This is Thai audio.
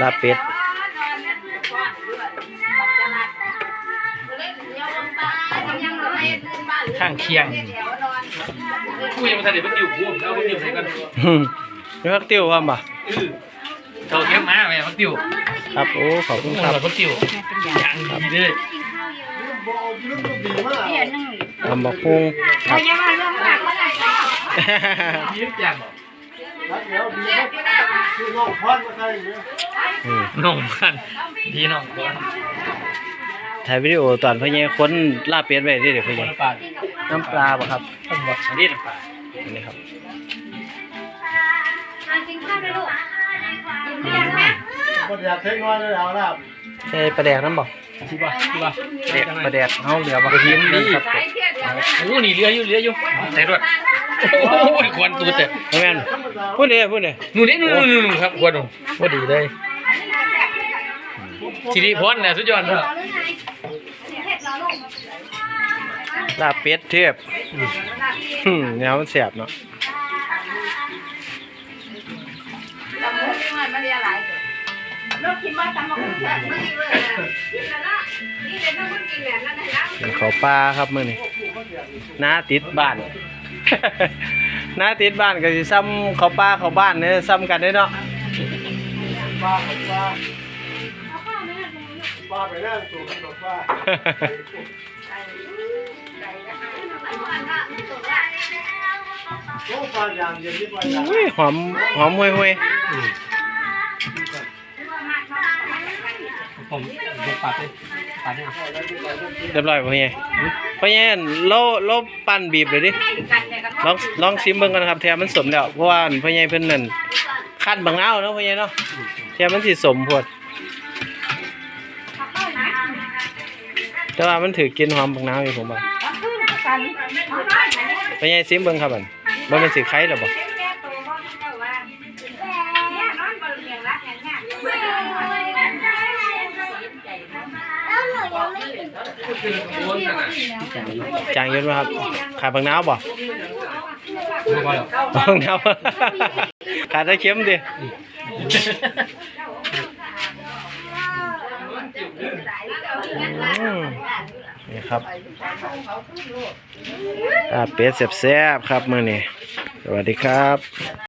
ลาบเป็ดข้างเคียงกูยังไม่ทันได้ไปติวกูเอาไปติวใส่กันอืมมีผักติ้วพร้อมบ่เออเขาเก็บมาแม่มาติวครับโอ้ขอบคุณคครัรับบเขาติวอย่างดีเลยตำบักหุ่งครับยิ้มอย่าง อืมน้องกันดีน้องก่อนถ่ายวิดีโอตอนพ่อใหญ่ค้นลาบเป็ดไว้เด้อเดี๋ยวพ่อใหญ่ปลาน้ำปลาบ่ครับต้องบอกอันนี้น้ำปลาอันนี้ครับคนอยากเทคน้อยเลยเอาละใส่ปลาแดกน้ำบ่ที่ว่าที่ว่าเด็กปลาแดกเฮาเหลือบ่ทีมนี่ครับโอ้นี่เรืออยู่เรืออยู่ใส่ด้วย โอ้ยควันตูดแต่แม่นพูดเด้พูดเด้นู่นนี่นู่นนู่นนู่นครับควันนู่นพอดีเลยสิริพรเนี่ยสุดยอดเลยลาบเป็ดเทพอืมแนวมันแซ่บเนาะเป็นเขาปลาครับมื้อนี้น้าติดบ้าน หน้าติดบ้านก็สิซ้ำเขาป้าเขาบ้านเนี่ยซ้ำกันได้เนาะป้าป้าป้าไปนั่งสูงกับป้าโอ้ป้ายางเย็นนี่ป้ายางหอมหอมห่วยห่วย ผมผมปัดเลยปัดเนี่ยเรียบร้อยพ่อใหญ่พ่อใหญ่เราเราปั้นบีบเลยดิลองลองชิมเบิ่งกันครับแทมันสมแล้วเพราะว่าพ่อใหญ่เพิ่นนั่นคั้นบางนาเนาะพ่อใหญ่เนาะแทมันสิสมโพดแต่ว่ามันถือกินหอมบางนาอยู่ผมว่าพ่อใหญ่ชิมเบิ่งครับอันบ่แม่นสิไข่หรอบ่ จางเยอะไหมครับขาดบางน้าวบ่ไม่พอหรอกบางนาวขาดได้เค็มดิอืมนี่ครับลาเป็ดแซ่บๆครับมื้อนี้สวัสดีครับ